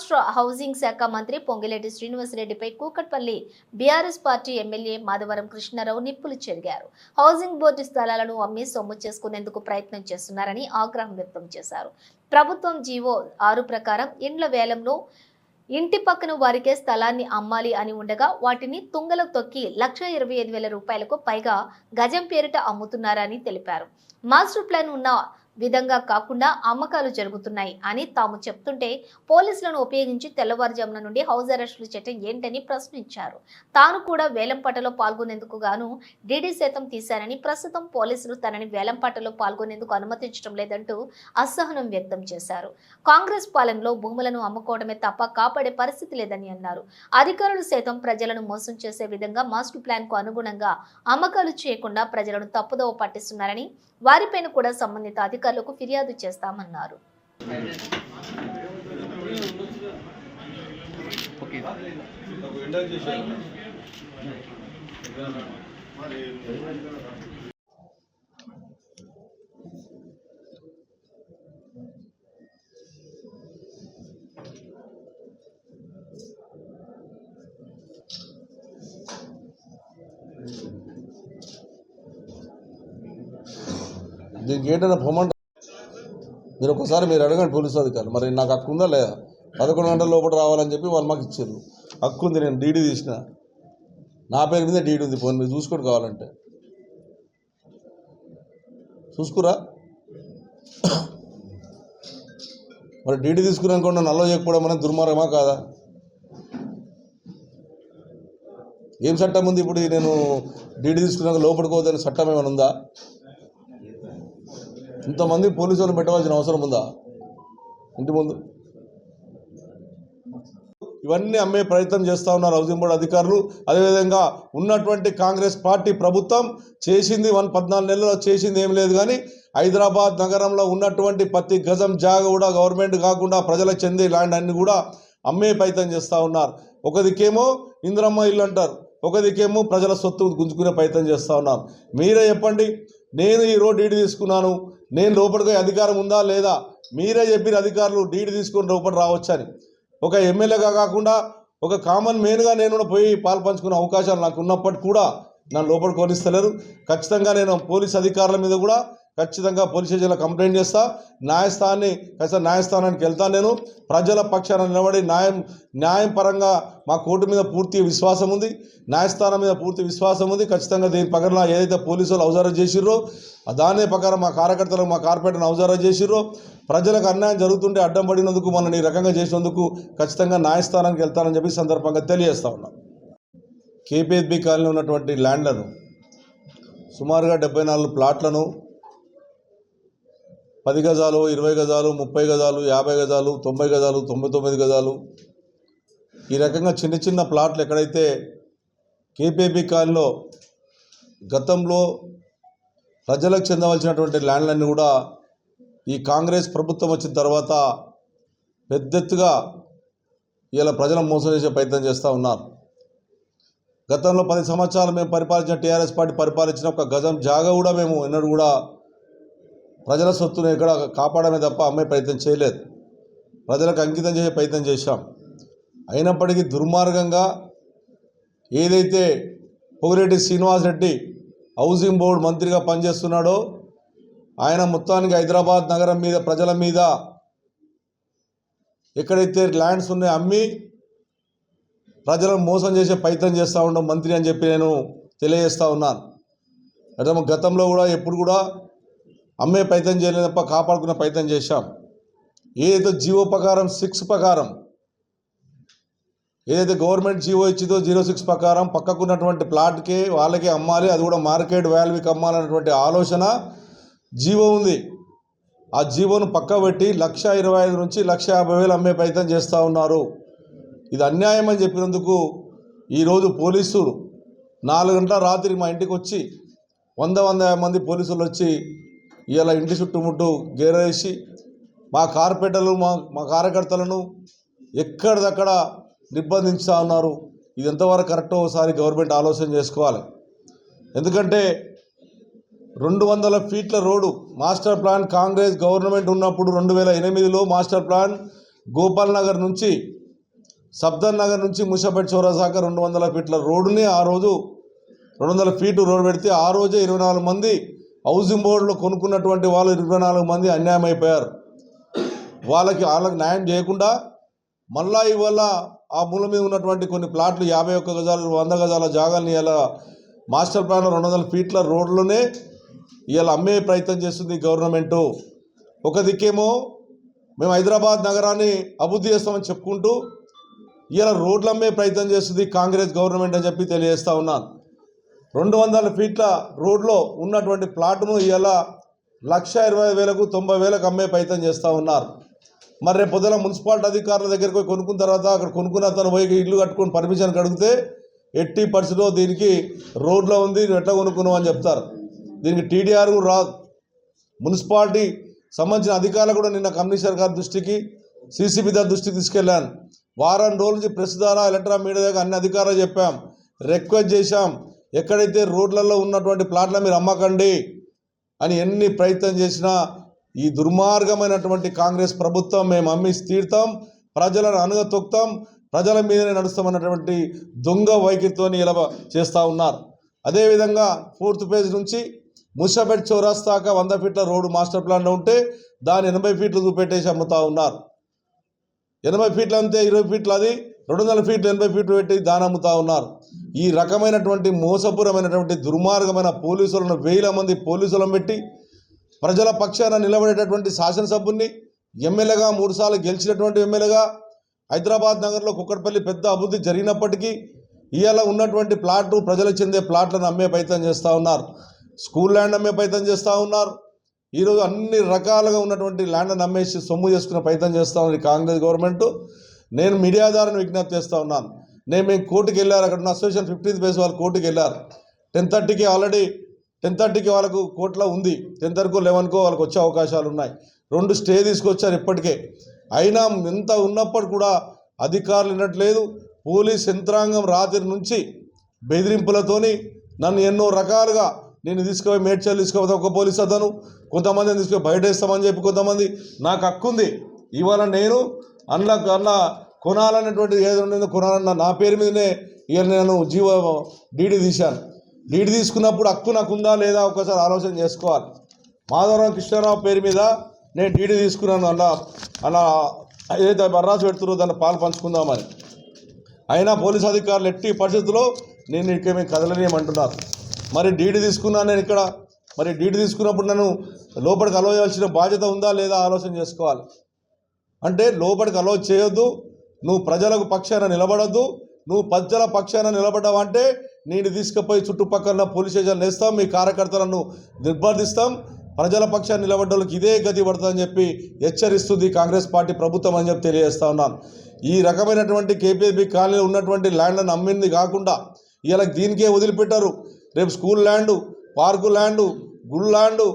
రాష్ట్ర హౌసింగ్ శాఖ మంత్రి Pongireddy శ్రీనివాసరెడ్డిపై Kukatpally BRS party MLA Madhavaram Krishnarao నిప్పులు చెరిగారు. హౌసింగ్ బోర్డు స్థలాలను అమ్మి సొమ్ము చేసుకునేందుకు ప్రయత్నం చేస్తున్నారని ఆగ్రహం వ్యక్తం చేశారు. ప్రభుత్వం జీవో ఆరు ప్రకారం ఇండ్ల వేలంలో ఇంటి పక్కన వారికే స్థలాన్ని అమ్మాలి అని ఉండగా వాటిని తుంగలకు తొక్కి లక్ష ఇరవై ఐదు వేల రూపాయలకు పైగా గజం పేరిట అమ్ముతున్నారని తెలిపారు. మాస్టర్ ప్లాన్ ఉన్న విధంగా కాకుండా అమ్మకాలు జరుగుతున్నాయి అని తాము చెప్తుంటే పోలీసులను ఉపయోగించి తెల్లవారుజామున నుండి హౌస్ అరెస్టులు చేయటం ఏంటని ప్రశ్నించారు. తాను కూడా వేలంపాటలో పాల్గొనేందుకు గాను డీడీ శాతం తీశారని ప్రస్తుతం పోలీసులు తనని వేలంపాటలో పాల్గొనేందుకు అనుమతించడం లేదంటూ అసహనం వ్యక్తం చేశారు. కాంగ్రెస్ పాలనలో భూములను అమ్ముకోవడమే తప్ప కాపాడే పరిస్థితి లేదని అన్నారు. అధికారులు సైతం ప్రజలను మోసం చేసే విధంగా మాస్టర్ ప్లాన్కు అనుగుణంగా అమ్మకాలు చేయకుండా ప్రజలను తప్పుదోవ పట్టిస్తున్నారని వారిపైన కూడా సంబంధిత అధికారులకు ఫిర్యాదు చేస్తామన్నారు. దీనికి ఏంటన్నా పొమ్మంట మీరు ఒకసారి మీరు అడగండి పోలీసు అధికారులు. మరి నాకు హక్కు ఉందా లేదా? పదకొండు గంటల లోపల రావాలని చెప్పి వాళ్ళు మాకు ఇచ్చారు. హక్కు ఉంది నేను డీడీ తీసిన. నా పేరు మీద డీడీ ఉంది ఫోన్ మీరు చూసుకోండి కావాలంటే. చూసుకురా. మరి డీడీ తీసుకురాకుండా నల్ల చేయకపోవడం అనేది దుర్మార్గమా కాదా? ఏం చట్టం ఉంది ఇప్పుడు నేను డీడీ తీసుకున్నాక లోపలికి లోపడుకోవద్దని చట్టం ఏమైనా ఉందా? ఇంతమంది పోలీసు వాళ్ళు పెట్టవలసిన అవసరం ఉందా? ఇంటి ముందు. ఇవన్నీ అమ్మే ప్రయత్నం చేస్తూ ఉన్నారు హౌసింగ్ బోర్డు అధికారులు. అదేవిధంగా ఉన్నటువంటి కాంగ్రెస్ పార్టీ ప్రభుత్వం చేసింది వన్ పద్నాలుగు నెలల్లో చేసింది ఏం లేదు కానీ హైదరాబాద్ నగరంలో ఉన్నటువంటి ప్రతి గజం జాగ కూడా గవర్నమెంట్ కాకుండా ప్రజలకు చెంది ల్యాండ్ అన్ని కూడా అమ్మే ప్రయత్నం చేస్తూ ఉన్నారు. ఒకదికేమో ఇందిరమ్మ ఇంద్రమ్మ ఇల్లు అంటారు. ఒకదికేమో ప్రజల సొత్తు గుంజుకునే ప్రయత్నం చేస్తూ ఉన్నారు. మీరే చెప్పండి. నేను ఈ రోడ్ డీడీ తీసుకున్నాను. నేను లోపలికి అధికారం ఉందా లేదా? మీరే చెప్పిన అధికారులు డీడీ తీసుకొని లోపల రావచ్చని. ఒక ఎమ్మెల్యేగా కాకుండా ఒక కామన్ మెయిన్గా నేను కూడా పోయి పాల్పంచుకునే అవకాశాలు నాకు ఉన్నప్పటికీ కూడా నన్ను లోపల కొనిస్తలేరు. ఖచ్చితంగా నేను పోలీస్ అధికారుల మీద కూడా ఖచ్చితంగా పోలీస్ స్టేషన్లో కంప్లైంట్ చేస్తా. న్యాయస్థానాన్ని ఖచ్చితంగా న్యాయస్థానానికి వెళ్తాను నేను. ప్రజల పక్షాన నిలబడి న్యాయం న్యాయం పరంగా మా కోర్టు మీద పూర్తి విశ్వాసం ఉంది. న్యాయస్థానం మీద పూర్తి విశ్వాసం ఉంది. ఖచ్చితంగా దీని పక్కన ఏదైతే పోలీసులు అవసరం చేసిర్రో దాని ప్రకారం మా కార్యకర్తలకు మా కార్పొరేటర్ని అవసరం చేసిర్రో ప్రజలకు అన్యాయం జరుగుతుంటే అడ్డం పడినందుకు మనల్ని ఈ రకంగా చేసినందుకు ఖచ్చితంగా న్యాయస్థానానికి వెళ్తానని చెప్పి సందర్భంగా తెలియజేస్తా ఉన్నాం. కేపీఎస్బి కాలనీ ఉన్నటువంటి ల్యాండ్లను సుమారుగా డెబ్బై నాలుగు ప్లాట్లను పది గజాలు ఇరవై గజాలు ముప్పై గజాలు యాభై గజాలు తొంభై గజాలు తొంభై తొమ్మిది గజాలు. ఈ రకంగా చిన్న చిన్న ప్లాట్లు ఎక్కడైతే కేపీబీ కాలనీలో గతంలో ప్రజలకు చెందవలసినటువంటి ల్యాండ్లన్నీ కూడా ఈ కాంగ్రెస్ ప్రభుత్వం వచ్చిన తర్వాత పెద్ద ఎత్తుగా ఇలా ప్రజలను మోసం చేసే ప్రయత్నం చేస్తూ ఉన్నారు. గతంలో పది సంవత్సరాలు మేము పరిపాలించిన టీఆర్ఎస్ పార్టీ పరిపాలించిన ఒక గజం జాగా కూడా మేము ఎన్నడూ కూడా ప్రజల సొత్తును ఎక్కడ కాపాడమే తప్ప అమ్మే ప్రయత్నం చేయలేదు. ప్రజలకు అంకితం చేసే ప్రయత్నం చేశాం. అయినప్పటికీ దుర్మార్గంగా ఏదైతే పొగిరెడ్డి శ్రీనివాస్ రెడ్డి హౌసింగ్ బోర్డు మంత్రిగా పనిచేస్తున్నాడో ఆయన మొత్తానికి హైదరాబాద్ నగరం మీద ప్రజల మీద ఎక్కడైతే ల్యాండ్స్ ఉన్నాయో అమ్మి ప్రజలను మోసం చేసే ప్రయత్నం చేస్తూ ఉండడం మంత్రి అని చెప్పి నేను తెలియజేస్తూ ఉన్నాను. అయితే గతంలో కూడా ఎప్పుడు కూడా అమ్మే ప్రయత్నం చేయలేదు తప్ప కాపాడుకునే ప్రయత్నం చేశాం. ఏదైతే జీవో ప్రకారం సిక్స్ ప్రకారం ఏదైతే గవర్నమెంట్ జీవో ఇచ్చిందో జీరో సిక్స్ ప్రకారం పక్కకున్నటువంటి ప్లాట్కే వాళ్ళకే అమ్మాలి అది కూడా మార్కెట్ వాల్యూకి అమ్మాలన్నటువంటి ఆలోచన జీవో ఉంది. ఆ జీవోను పక్క పెట్టి లక్ష ఇరవై ఐదు నుంచి లక్ష యాభై వేలు అమ్మే ప్రయత్నం చేస్తూ ఉన్నారు. ఇది అన్యాయం అని చెప్పినందుకు ఈరోజు పోలీసులు నాలుగు గంటల రాత్రి మా ఇంటికి వచ్చి వంద వంద యాభై మంది పోలీసులు వచ్చి ఇలా ఇంటి చుట్టుముట్టు గేరేసి మా కార్పొరేటర్లు మా మా కార్యకర్తలను ఎక్కడిదక్కడ నిర్బంధించుతా ఉన్నారు. ఇది ఎంతవరకు కరెక్టో ఒకసారి గవర్నమెంట్ ఆలోచన చేసుకోవాలి. ఎందుకంటే రెండు వందల ఫీట్ల road master plan Congress government ఉన్నప్పుడు రెండు వేల ఎనిమిదిలో మాస్టర్ ప్లాన్ గోపాల్ నగర్ నుంచి సబ్దర్ నగర్ నుంచి ముషాపేట్ చౌరాసాక రెండు వందల ఫీట్ల రోడ్డుని ఆ రోజు రెండు వందల ఫీటు రోడ్డు పెడితే ఆ రోజే ఇరవై నాలుగు మంది హౌసింగ్ బోర్డులో కొనుక్కున్నటువంటి వాళ్ళు ఇరవై నాలుగు మంది అన్యాయం అయిపోయారు వాళ్ళకి వాళ్ళకి న్యాయం చేయకుండా మళ్ళా ఇవాళ ఆ మూల మీద ఉన్నటువంటి కొన్ని ప్లాట్లు యాభై ఒక్క గజాలు వంద గజాల జాగాలని ఇలా మాస్టర్ ప్లాన్ రెండు వందల ఫీట్ల రోడ్లోనే ఇవాళ అమ్మే ప్రయత్నం చేస్తుంది గవర్నమెంటు. ఒక దిక్కేమో మేము హైదరాబాద్ నగరాన్ని అభివృద్ధి చేస్తామని చెప్పుకుంటూ ఇలా రోడ్లు అమ్మే ప్రయత్నం చేస్తుంది కాంగ్రెస్ గవర్నమెంట్ అని చెప్పి తెలియజేస్తా ఉన్నాను. రెండు వందల ఫీట్ల రోడ్లో ఉన్నటువంటి ప్లాట్ను ఇలా లక్ష ఇరవై వేలకు తొంభై వేలకు అమ్మే ప్రయత్నం చేస్తూ ఉన్నారు. మరి రేపు పొద్దున మున్సిపాలిటీ అధికారుల దగ్గరికి పోయి కొనుక్కున్న తర్వాత అక్కడ కొనుక్కున్న అతను పోయి ఇల్లు కట్టుకొని పర్మిషన్ అడిగితే ఎట్టి పరిస్థితిలో దీనికి రోడ్లో ఉంది నువ్వు ఎట్లా కొనుక్కున్నావు అని చెప్తారు. దీనికి టీడీఆర్ కూడా రాదు మున్సిపాలిటీ సంబంధించిన అధికారులు కూడా నిన్న కమిషనర్ గారి దృష్టికి సీసీబీ దారి దృష్టికి తీసుకెళ్ళాను. వారం రోజుల నుంచి ప్రెస్ ద్వారా ఎలక్ట్రానిక్ మీడియా దగ్గర అన్ని అధికారులు చెప్పాం రిక్వెస్ట్ చేశాం. ఎక్కడైతే రోడ్లలో ఉన్నటువంటి ప్లాట్ల మీరు అమ్మకండి అని ఎన్ని ప్రయత్నం చేసినా ఈ దుర్మార్గమైనటువంటి కాంగ్రెస్ ప్రభుత్వం మేము అమ్మి తీర్తాం ప్రజలను అనుగతొక్తాం ప్రజల మీదనే నడుస్తామన్నటువంటి దొంగ వైఖరితోని ఇలా చేస్తూ ఉన్నారు. అదేవిధంగా ఫోర్త్ పేజ్ నుంచి ముసాపేట్ చౌరాస్తాక వంద ఫీట్ల రోడ్డు మాస్టర్ ప్లాన్లో ఉంటే దాన్ని ఎనభై ఫీట్లు చూపెట్టేసి అమ్ముతూ ఉన్నారు. ఎనభై ఫీట్లు అంతే ఇరవై ఫీట్లు అది రెండు వందల ఫీట్లు ఎనభై ఫీట్లు పెట్టి దాని అమ్ముతా ఉన్నారు. ఈ రకమైనటువంటి మోసపూరమైనటువంటి దుర్మార్గమైన పోలీసులను వేల మంది పోలీసులను పెట్టి ప్రజల పక్షాన నిలబడేటటువంటి శాసనసభ్యుని ఎమ్మెల్యేగా మూడుసార్లు గెలిచినటువంటి ఎమ్మెల్యేగా హైదరాబాద్ నగర్లో కుక్కడపల్లి పెద్ద అభివృద్ధి జరిగినప్పటికీ ఇవాళ ఉన్నటువంటి ప్లాట్లు ప్రజలకు చెందే ప్లాట్లను అమ్మే ప్రయత్నం చేస్తూ ఉన్నారు. స్కూల్ ల్యాండ్ అమ్మే ప్రయత్నం చేస్తూ ఉన్నారు. ఈరోజు అన్ని రకాలుగా ఉన్నటువంటి ల్యాండ్ని అమ్మేసి సొమ్ము చేసుకునే ప్రయత్నం చేస్తూ ఉంది కాంగ్రెస్ గవర్నమెంట్. నేను మీడియా ద్వారా విజ్ఞప్తి చేస్తూ ఉన్నాను. నేను మేము కోర్టుకి వెళ్ళారు అక్కడ ఉన్న అసోసియేషన్ ఫిఫ్టీన్త్ బేస్ వాళ్ళు కోర్టుకి వెళ్ళారు. టెన్ థర్టీకి ఆల్రెడీ టెన్ థర్టీకి వాళ్ళకు కోర్టులో ఉంది. టెన్ థర్టీకో లెవెన్కో వాళ్ళకి వచ్చే అవకాశాలు ఉన్నాయి. రెండు స్టే తీసుకొచ్చారు ఇప్పటికే. అయినా ఎంత ఉన్నప్పుడు కూడా అధికారులు వినట్లేదు. పోలీస్ యంత్రాంగం రాత్రి నుంచి బెదిరింపులతోని నన్ను ఎన్నో రకాలుగా నేను తీసుకుపోయి మేడ్చల్ తీసుకుపోతే ఒక పోలీస్ అతను కొంతమందిని తీసుకుపోయి బయట వేస్తామని చెప్పి కొంతమంది నాకు హక్కుంది. ఇవాళ నేను అన్న అన్న కొనాలన్నటువంటి ఏది ఉండేదో కొనాలన్న నా పేరు మీదనే ఇక నేను జీవ డీడీ తీశాను. డీడీ తీసుకున్నప్పుడు హక్కు నాకు ఉందా లేదా ఒకసారి ఆలోచన చేసుకోవాలి. మాధవరావు కృష్ణారావు పేరు మీద నేను డీడీ తీసుకున్నాను అన్న అలా ఏదైతే బర్రాసు పెడుతున్నారో దాన్ని పాలు పంచుకుందామని అయినా పోలీస్ అధికారులు ఎట్టి పరిస్థితుల్లో నేను ఇక్కడ మేము కదలనేయమంటున్నారు. మరి డీడీ తీసుకున్నాను నేను ఇక్కడ మరి డీడీ తీసుకున్నప్పుడు నన్ను లోపలికి అలో చేయాల్సిన బాధ్యత ఉందా లేదా ఆలోచన చేసుకోవాలి. అంటే లోపలికి అలో చేయొద్దు నువ్వు ప్రజలకు పక్షాన నిలబడద్దు నువ్వు ప్రజల పక్షాన నిలబడ్డావంటే నేను తీసుకుపోయి చుట్టుపక్కల పోలీస్ స్టేషన్లు వేస్తాం మీ కార్యకర్తలను నిర్బంధిస్తాం. ప్రజల పక్షాన్ని నిలబడ్డోళ్ళకి ఇదే గతి పడుతుందని చెప్పి హెచ్చరిస్తుంది కాంగ్రెస్ పార్టీ ప్రభుత్వం అని చెప్పి తెలియజేస్తా ఉన్నాను ఈ రకమైనటువంటి కేపీఎస్బీ కాలనీలో ఉన్నటువంటి ల్యాండ్లను అమ్మింది కాకుండా ఇలా దీనికే వదిలిపెట్టారు. రేపు school land park land good land